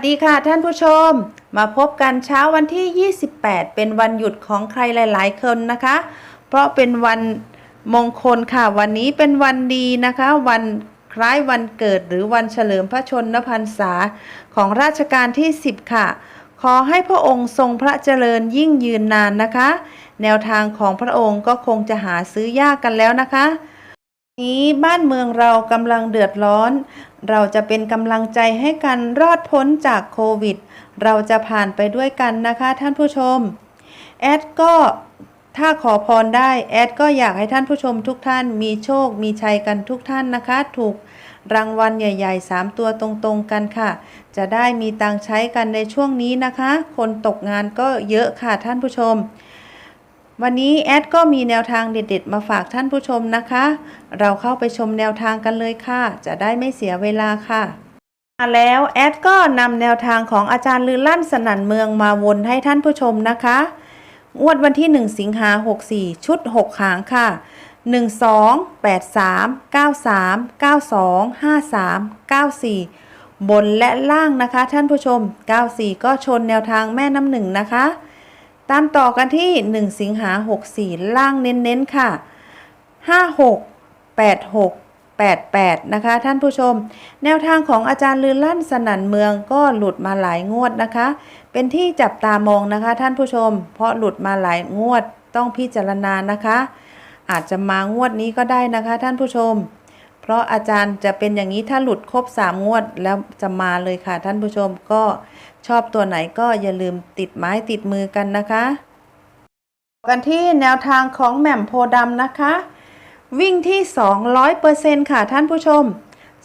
สวัสดีค่ะท่านผู้ชม มาพบกันเช้าวันที่ 28 เป็นวันหยุดของใครหลาย ๆ คนนะคะ เพราะเป็นวันมงคลค่ะ วันนี้เป็นวันดีนะคะ วันคล้ายวันเกิดหรือวันเฉลิมพระชนมพรรษาของราชการที่ 10 ค่ะ ขอให้พระองค์ทรงพระเจริญยิ่งยืนนานนะคะ แนวทางของพระองค์ก็คงจะหาซื้อยากกันแล้วนะคะ นี้บ้านเมืองเรากำลังเดือดร้อน เราจะเป็นกำลังใจให้กันรอดพ้นจากโควิด เราจะผ่านไปด้วยกันนะคะท่านผู้ชม แอดก็ถ้าขอพรได้แอดก็อยากให้ท่านผู้ชมทุกท่านมีโชคมีชัยกันทุกท่านนะคะ ถูกรางวัลใหญ่ ๆ 3 ตัวตรงๆกันค่ะ จะได้มีตังใช้กันในช่วงนี้นะคะ คนตกงานก็เยอะค่ะท่านผู้ชม วันนี้แอดก็มีแนวทางเด็ด ๆ มาฝากท่านผู้ชมนะคะ เราเข้าไปชมแนวทางกันเลยค่ะ จะได้ไม่เสียเวลาค่ะมาแล้วแอดก็นำแนวทางของอาจารย์ลือลั่นสนั่นเมืองมาวนให้ท่านผู้ชมนะคะงวดวันที่ 1 สิงหา64 ชุด 6 หางค่ะ 12 83 93 92 53 94 บนและล่างนะคะท่านผู้ชม 94 ก็ชนแนวทางแม่น้ำหนึ่งนะคะ ตามต่อกันที่ 1 สิงหา 64 ล่างเน้นๆค่ะ 56 86 88 นะคะ ท่านผู้ชม แนวทางของอาจารย์ลือลั่นสนั่นเมืองก็หลุดมาหลายงวดนะคะ เป็นที่จับตามองนะคะ ท่านผู้ชม เพราะหลุดมาหลายงวดต้องพิจารณานะคะ อาจจะมางวดนี้ก็ได้นะคะ ท่านผู้ชม ราะอาจารย์จะเป็นอย่างนี้ถ้าหลุดครบ3งวดแล้วจะมาเลยค่ะ ท่านผู้ชมก็ชอบตัวไหนก็อย่าลืมติดไม้ติดมือกันนะคะ กันที่แนวทางของแหม่มโพดำนะคะ วิ่งที่ 200%ค่ะท่านผู้ชม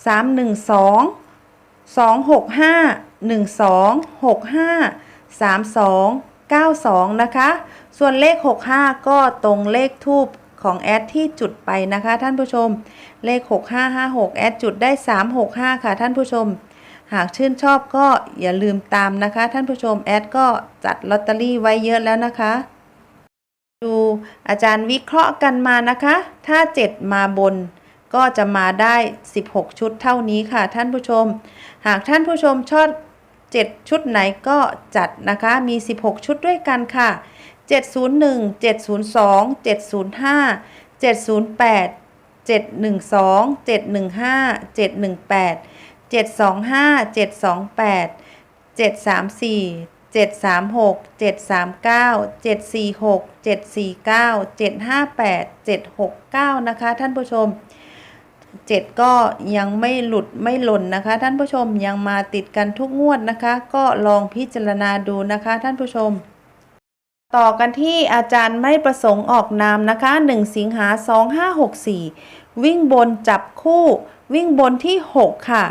312 265 1265 32 92 นะคะ ส่วนเลข 65 ก็ตรงเลขทูบ ของแอดที่จุดไปนะคะ ท่านผู้ชม เลข 6556 แอดจุดได้ 365 ค่ะ ท่านผู้ชม หากชื่นชอบก็อย่าลืมตามนะคะ ท่านผู้ชมแอดก็จัดลอตเตอรี่ไว้เยอะแล้วนะคะ ดูอาจารย์วิเคราะห์กันมานะคะ ถ้า 7 มาบนก็จะมาได้ 16 ชุดเท่านี้ค่ะ ท่านผู้ชม หากท่านผู้ชมชอบ7ชุดไหนก็จัดนะคะ มี 16 ชุดด้วยกันค่ะ 701 702 705 708 712 715 718 725 728 734 736 739 746 749 758 769 นะคะ ท่านผู้ชม 7 ก็ยังไม่หลุดไม่หล่นนะคะ ท่านผู้ชมยังมาติดกันทุกงวดนะคะ ก็ลองพิจารณาดูนะคะ ท่านผู้ชม ต่อกันที่อาจารย์ไม่ประสงค์ออกนามนะคะ 1 สิงหา 2564 วิ่งบนจับคู่ วิ่งบนที่ 6 ค่ะ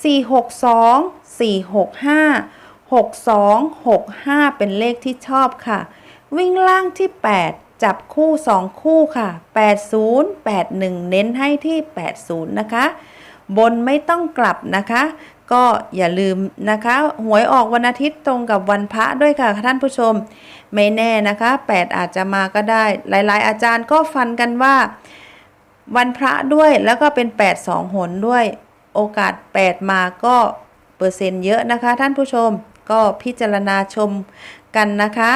462 465 6265 เป็นเลขที่ชอบค่ะ วิ่งล่างที่ 8 จับคู่ 2 คู่ค่ะ 80 81 เน้นให้ที่ 80 นะคะ บนไม่ต้องกลับนะคะ ก็อย่าลืมนะคะ หวยออกวันอาทิตย์ตรงกับวันพระด้วยค่ะท่านผู้ชม ไม่แน่นะคะ 8 อาจจะมาก็ได้ หลายๆ อาจารย์ก็ฟันกันว่า วันพระด้วยแล้วก็เป็น 8 2 หนด้วย โอกาส 8 มาก็เปอร์เซ็นต์เยอะนะคะ ท่านผู้ชมก็พิจารณาชมกันนะคะ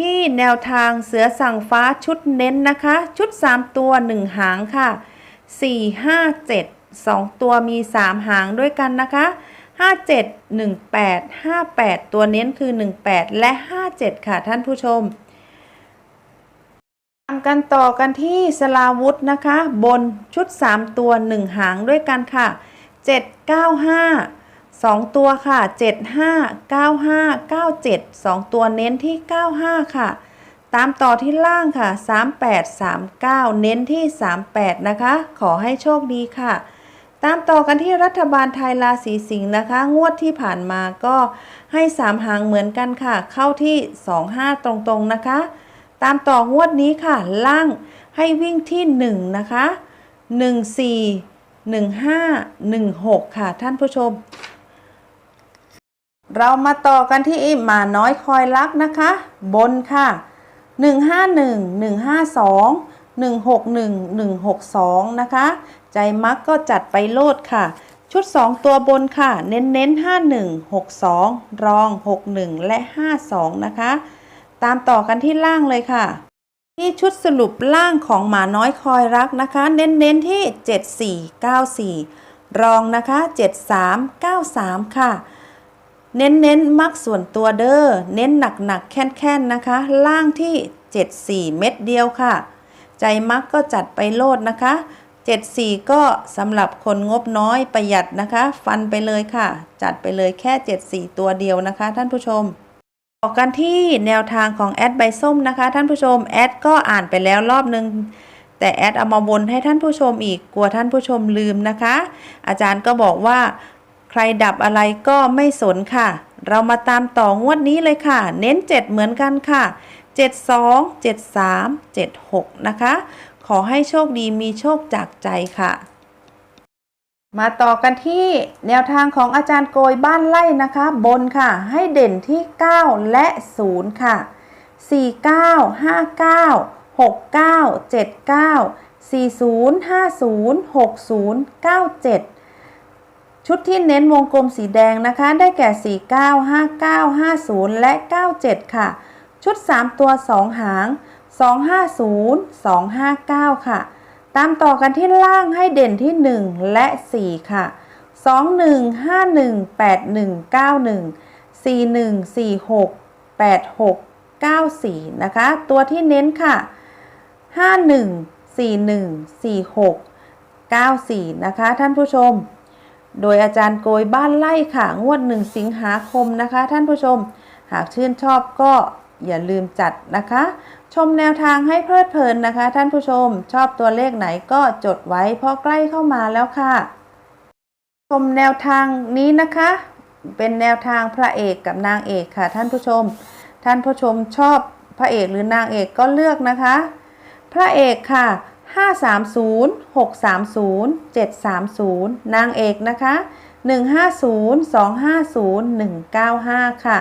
ที่แนวทางเสือสั่งฟ้าชุดเน้นนะคะ ชุด 3 ตัว 1 หางค่ะ 4 5 7 2 ตัวมี 3 หางด้วยกันนะคะ 57 18 58 ตัวเน้นคือ 18 และ 57 ค่ะท่านผู้ชมตามกันต่อกันที่สลาวุธนะคะ บนชุด 3 ตัว 1 หางด้วยกันค่ะ 795 2 ตัวค่ะ 75 95 97 2 ตัวเน้นที่ 95 ค่ะ ตามต่อที่ล่างค่ะ 38 39 เน้นที่ 38 นะคะ ขอให้โชคดีค่ะ ตามต่อกันที่รัฐบาลไทยราศีสิงห์นะคะ งวดที่ผ่านมาก็ให้3หางเหมือนกันค่ะ เข้าที่ 25 ตรงๆนะคะ ตามต่องวดนี้ค่ะ ล่างให้วิ่งที่ 1 นะคะ 14 15 16 ค่ะ ท่านผู้ชม เรามาต่อกันที่หมาน้อยคอยรักนะคะ บนค่ะ 151 152 161 162 นะคะ ใจมักก็จัดไปโลดค่ะ ชุด 2 ตัวบนค่ะ เน้นเน้น51 62 รอง 61 และ 52 นะคะ ตามต่อกันที่ล่างเลยค่ะ ที่ชุดสรุปล่างของหมาน้อยคอยรักนะคะ เน้นเน้นที่ 7494 รองนะคะ 7393 ค่ะเน้นเน้นมักส่วนตัวเด้อ เน้นหนักหนักแค่นแค่นนะคะ ล่างที่ 74 เม็ดเดียวค่ะ ใจมักก็จัดไปโลดนะคะ 74 ก็สำหรับคนงบน้อยประหยัดนะคะ ฟันไปเลยค่ะ จัดไปเลยแค่ 74 ตัวเดียวนะคะ ท่านผู้ชมต่อกันที่แนวทางของแอดใบส้มนะคะ ท่านผู้ชมแอดก็อ่านไปแล้วรอบนึง แต่แอดเอามาวนให้ท่านผู้ชมอีกกลัวท่านผู้ชมลืมนะคะ อาจารย์ก็บอกว่า ใครดับอะไรก็ไม่สนค่ะ เรามาตามต่องวดนี้เลยค่ะ เน้น 7 เหมือนกันค่ะ 72 73 76 นะคะ ขอให้โชคดีมีโชคจากใจค่ะ มาต่อกันที่แนวทางของอาจารย์โกยบ้านไล่นะคะ บนค่ะ ให้เด่นที่ 9 และ 0 ค่ะ 49 59 69 79 40 50 60 97 ชุดที่เน้นวงกลมสีแดงนะคะ ได้แก่ 49 59 50 และ 97 ค่ะ ชุด 3 ตัว 2 หาง 250 259 ค่ะ ตามต่อกันที่ล่างให้เด่นที่ 1 และ 4 ค่ะ 21 51 81 91 41 46 86 94 นะคะ ตัวที่เน้นค่ะ 51 41 46 94 นะคะ ท่านผู้ชม โดยอาจารย์โกยบ้านไล่ค่ะ งวด 1 สิงหาคมนะคะ ท่านผู้ชม หากชื่นชอบก็อย่าลืมจัดนะคะ ชมแนวทางให้เพลิดเพลินนะคะ ท่านผู้ชมชอบตัวเลขไหนก็จดไว้เพราะใกล้เข้ามาแล้วค่ะ ชมแนวทางนี้นะคะ เป็นแนวทางพระเอกกับนางเอกค่ะ ท่านผู้ชม ท่านผู้ชมชอบพระเอกหรือนางเอกก็เลือกนะคะ พระเอกค่ะ 530 630 730 นางเอกนะคะ 150 250 195 ค่ะ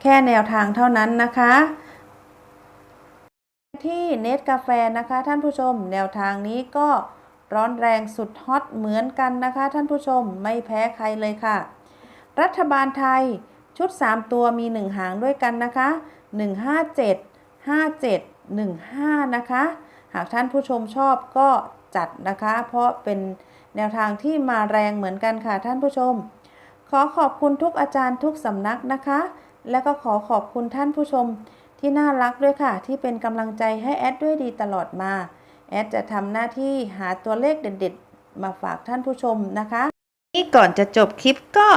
แค่แนวทางเท่านั้นนะคะ ที่เน็ตกาแฟนะคะท่านผู้ชม แนวทางนี้ก็ร้อนแรงสุดฮอตเหมือนกันนะคะท่านผู้ชมไม่แพ้ใครเลยค่ะ รัฐบาลไทยชุด 3 ตัวมี 1 หางด้วยกันนะคะ 157 57 15 นะคะ หากท่านผู้ชมชอบก็จัดนะคะ เพราะเป็นแนวทางที่มาแรงเหมือนกันค่ะท่านผู้ชม ขอขอบคุณทุกอาจารย์ทุกสำนักนะคะ และก็ขอขอบคุณท่านผู้ชม ที่น่ารักด้วยค่ะ ที่เป็นกำลังใจให้แอดด้วยดีตลอดมา แอดจะทำหน้าที่หาตัวเลขเด็ดๆ มาฝากท่านผู้ชมนะคะ นี่ก่อนจะจบคลิปก็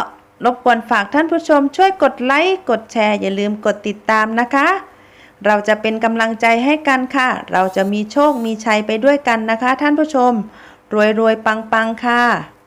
รบกวนฝากท่านผู้ชม ช่วยกดไลค์กดแชร์ อย่าลืมกดติดตามนะคะ เราจะเป็นกำลังใจให้กันค่ะ เราจะมีโชคมีชัยไปด้วยกันนะคะ ท่านผู้ชม รวยรวยๆปังปังๆค่ะ